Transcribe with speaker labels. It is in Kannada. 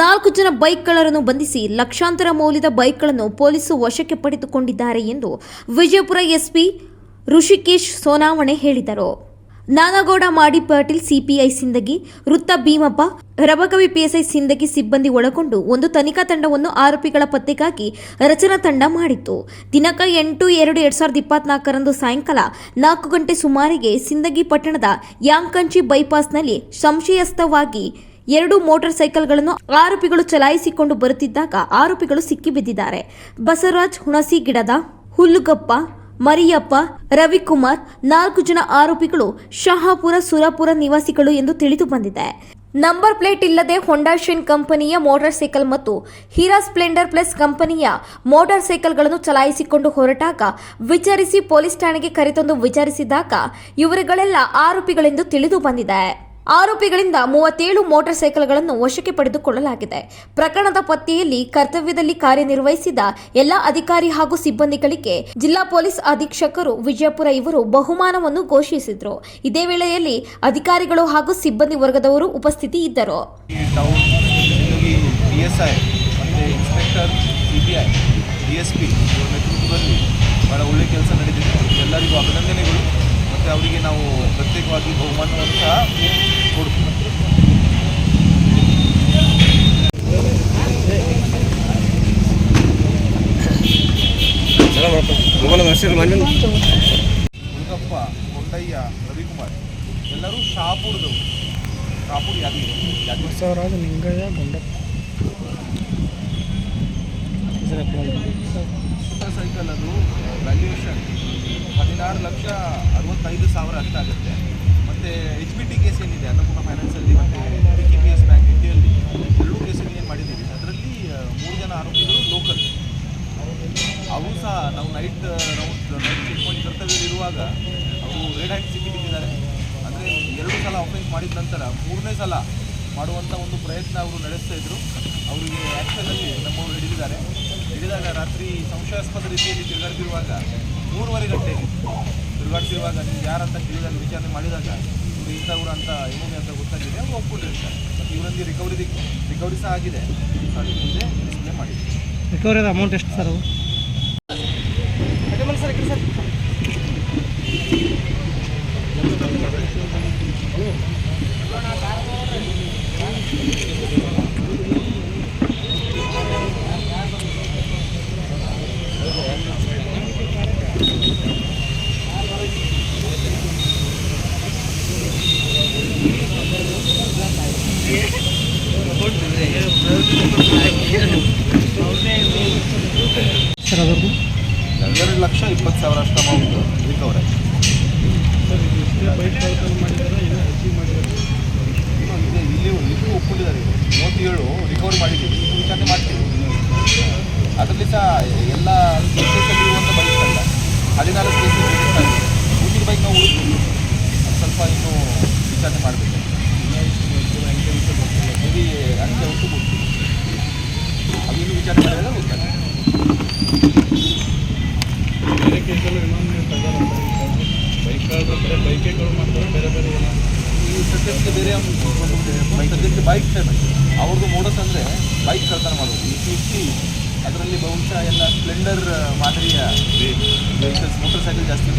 Speaker 1: ನಾಲ್ಕು ಜನ ಬೈಕ್ ಕಳ್ಳರನ್ನು ಬಂಧಿಸಿ ಲಕ್ಷಾಂತರ ಮೌಲ್ಯದ ಬೈಕ್ಗಳನ್ನು ಪೊಲೀಸರು ವಶಕ್ಕೆ ಪಡೆದುಕೊಂಡಿದ್ದಾರೆ ಎಂದು ವಿಜಯಪುರ ಎಸ್ಪಿ ಋಷಿಕೇಶ್ ಸೋನಾವಣೆ ಹೇಳಿದರು. ನಾನಗೌಡ ಮಾಡಿ ಪಾಟೀಲ್ ಸಿಪಿಐ ಸಿಂದಗಿ, ವೃತ್ತ ಭೀಮಪ್ಪ, ರಬಕವಿ ಪಿಎಸ್ಐ ಸಿಂದಗಿ ಸಿಬ್ಬಂದಿ ಒಳಗೊಂಡು ಒಂದು ತನಿಖಾ ತಂಡವನ್ನು ಆರೋಪಿಗಳ ಪತ್ತೆಗಾಗಿ ರಚನಾ ತಂಡ ಮಾಡಿತ್ತು. ದಿನಕ ಎಂಟು ಎರಡು ಎರಡ್ ಸಾವಿರದ ಇಪ್ಪತ್ನಾಲ್ಕರಂದು ಸಾಯಂಕಾಲ ನಾಲ್ಕು ಗಂಟೆ ಸುಮಾರಿಗೆ ಸಿಂದಗಿ ಪಟ್ಟಣದ ಯಾಂಕಂಚಿ ಬೈಪಾಸ್ನಲ್ಲಿ ಸಂಶಯಸ್ಥವಾಗಿ ಎರಡು ಮೋಟಾರ್ ಸೈಕಲ್ಗಳನ್ನು ಆರೋಪಿಗಳು ಚಲಾಯಿಸಿಕೊಂಡು ಬರುತ್ತಿದ್ದಾಗ ಆರೋಪಿಗಳು ಸಿಕ್ಕಿಬಿದ್ದಿದ್ದಾರೆ. ಬಸವರಾಜ್ ಹುಣಸಿ ಗಿಡದ, ಹುಲ್ಲುಗಪ್ಪ, ಮರಿಯಪ್ಪ, ರವಿಕುಮಾರ್ ನಾಲ್ಕು ಜನ ಆರೋಪಿಗಳು ಶಹಾಪುರ, ಸುರಾಪುರ ನಿವಾಸಿಗಳು ಎಂದು ತಿಳಿದು ಬಂದಿದೆ. ನಂಬರ್ ಪ್ಲೇಟ್ ಇಲ್ಲದೆ ಹೊಂಡಾ ಶೈನ್ ಕಂಪನಿಯ ಮೋಟಾರ್ ಸೈಕಲ್ ಮತ್ತು ಹೀರಾ ಸ್ಪ್ಲೆಂಡರ್ ಪ್ಲಸ್ ಕಂಪನಿಯ ಮೋಟಾರ್ ಸೈಕಲ್ಗಳನ್ನು ಚಲಾಯಿಸಿಕೊಂಡು ಹೊರಟಾಗ ವಿಚಾರಿಸಿ ಪೊಲೀಸ್ ಠಾಣೆಗೆ ಕರೆತಂದು ವಿಚಾರಿಸಿದಾಗ ಇವರುಗಳೆಲ್ಲ ಆರೋಪಿಗಳೆಂದು ತಿಳಿದು ಬಂದಿದೆ. ಆರೋಪಿಗಳಿಂದ ಮೂವತ್ತೇಳು ಮೋಟಾರ್ ಸೈಕಲ್ಗಳನ್ನು ವಶಕ್ಕೆ ಪಡೆದುಕೊಳ್ಳಲಾಗಿದೆ. ಪ್ರಕರಣದ ಪತ್ತೆಯಲ್ಲಿ ಕರ್ತವ್ಯದಲ್ಲಿ ಕಾರ್ಯನಿರ್ವಹಿಸಿದ ಎಲ್ಲಾ ಅಧಿಕಾರಿ ಹಾಗೂ ಸಿಬ್ಬಂದಿಗಳಿಗೆ ಜಿಲ್ಲಾ ಪೊಲೀಸ್ ಅಧೀಕ್ಷಕರು ವಿಜಯಪುರ ಇವರು ಬಹುಮಾನವನ್ನು ಘೋಷಿಸಿದರು. ಇದೇ ವೇಳೆಯಲ್ಲಿ ಅಧಿಕಾರಿಗಳು ಹಾಗೂ ಸಿಬ್ಬಂದಿ ವರ್ಗದವರು ಉಪಸ್ಥಿತಿ ಇದ್ದರು
Speaker 2: ಅವರಿಗೆ ನಾವು ಪ್ರತ್ಯೇಕವಾಗಿ ಬಹುಮಾನವನ್ನು ಕೊಡ್ತೀವಿ
Speaker 3: ಮೊಬೈಲ್ ಹೆಸರು ಮಾಡಿ
Speaker 2: ಹುಡುಗಪ್ಪ ಕೊಂಡಯ್ಯ ರವಿಕುಮಾರ್ ಎಲ್ಲರೂ ಶಾಪುರದವರು. ಶಾಪುರ್ ಯಾದಗಿರಿ
Speaker 3: ಬಸವರಾಜ ನಿಂಗಯ್ಯ ಗೊಂಡಪ್ಪ
Speaker 2: ಸೈಕಲ್ ಅದು ವ್ಯಾಲ್ಯೂಯೇಷನ್ ಹದಿನಾರು ಲಕ್ಷ ಅರವತ್ತೈದು ಸಾವಿರ ಅಷ್ಟಾಗುತ್ತೆ. ಮತ್ತು ಎಚ್ ಬಿ ಟಿ ಕೇಸ್ ಏನಿದೆ? ಅವು ಸಹ ನಾವು night round night check point ಕರ್ತವ್ಯದಲ್ಲಿರುವಾಗ ಅವರು ರೇಡ್ ಹ್ಯಾಂಡ್ ಸಿಕ್ಕಿಬಿಟ್ಟಿದ್ದಾರೆ ಅಂದರೆ ಎರಡು ಸಲ ಅಫೆನ್ಸ್ ಮಾಡಿದ ನಂತರ ಮೂರನೇ ಸಲ ಮಾಡುವಂಥ ಒಂದು ಪ್ರಯತ್ನ ಅವರು ನಡೆಸ್ತಾ ಇದ್ದರು ಅವರಿಗೆ ಆ್ಯಕ್ಷನಲ್ಲಿ ನಮ್ಮವರು ಹಿಡಿದಿದ್ದಾರೆ. ಹಿಡಿದಾಗ ರಾತ್ರಿ ಸಂಶಯಾಸ್ಪದ ರೀತಿಯಲ್ಲಿ ತಿರುಗಾಡ್ತಿರುವಾಗ ಮೂರುವರೆ ಗಂಟೆಗೆ ತಿರುಗಾಡ್ತಿರುವಾಗ ನೀವು ಯಾರಂತ ಕೇಳಿದಾಗ, ವಿಚಾರಣೆ ಮಾಡಿದಾಗ ಇವರು ಇಂಥವ್ರು ಅಂತ ಎಮ್ಮೆ ಅಂತ ಗೊತ್ತಾಗಿದೆ. ಅವರು ಒಪ್ಕೊಂಡಿರ್ತಾರೆ. ಮತ್ತು ಇವರಲ್ಲಿ ರಿಕವರಿ ರಿಕವರಿ ಸಹ ಆಗಿದೆ. ಮುಂದೆ ಡಿಸ್ಪ್ಲೇ ಮಾಡಿದ್ದೀವಿ.
Speaker 3: ರಿಕವರಿ ಅಮೌಂಟ್ ಎಷ್ಟು ಸರ್ ಸರ್
Speaker 2: ಎರಡು ಲಕ್ಷ ಇಪ್ಪತ್ತು ಸಾವಿರ ಅಷ್ಟು ಅಮೌಂಟ್ ರಿಕವರ್ ಇದೆ ಇಲ್ಲಿ ಇಲ್ಲಿ ಒಪ್ಪಿದ್ದಾರೆ. ಮೂವತ್ತೇಳು ರಿಕವರ್ ಮಾಡಿದ್ದೀವಿ. ವಿಚಾರಣೆ ಮಾಡ್ತೀವಿ. ಅದರಲ್ಲಿ ಸಹ ಎಲ್ಲ ಸ್ಪೇಸಲ್ಲಿ ಇರುವಂಥ ಬೈಕ್ ಅಲ್ಲ ಹದಿನಾಲ್ಕು ಕೇಸಸ್ ರಿಜಿಸ್ಟರ್ ಆಗಿದೆ ಉಳಿದ ಬೈಕ್ ನಾವು ಅದು ಸ್ವಲ್ಪ ಇನ್ನೂ ವಿಚಾರಣೆ ಮಾಡಬೇಕು. ಮೇಬಿ ಅಂಚೆ ಒಟ್ಟು ಗೊತ್ತಿಲ್ಲ ಅದು ಇನ್ನೂ ವಿಚಾರಣೆ ಮಾಡಿದಾಗ
Speaker 4: ಬೇರೆ ಇನ್ನೊಂದು ಬೇರೆ ಬೇರೆ
Speaker 2: ಈ ಸದ್ಯಕ್ಕೆ ಬೇರೆ ಸದ್ಯಕ್ಕೆ ಬೈಕ್ ಫೇಮಸ್ ಅವ್ರದ್ದು ಮೋಡಸ್ ಅಂದರೆ ಬೈಕ್ ಕಳ್ತನ ಮಾಡೋದು ಈ ಫಿಫ್ಟಿ ಅದರಲ್ಲಿ ಬಹುಶಃ ಎಲ್ಲ ಸ್ಪ್ಲೆಂಡರ್ ಮಾದರಿಯ ವೆಹಿಕಲ್ಸ್ ಮೋಟರ್ ಸೈಕಲ್ ಜಾಸ್ತಿ.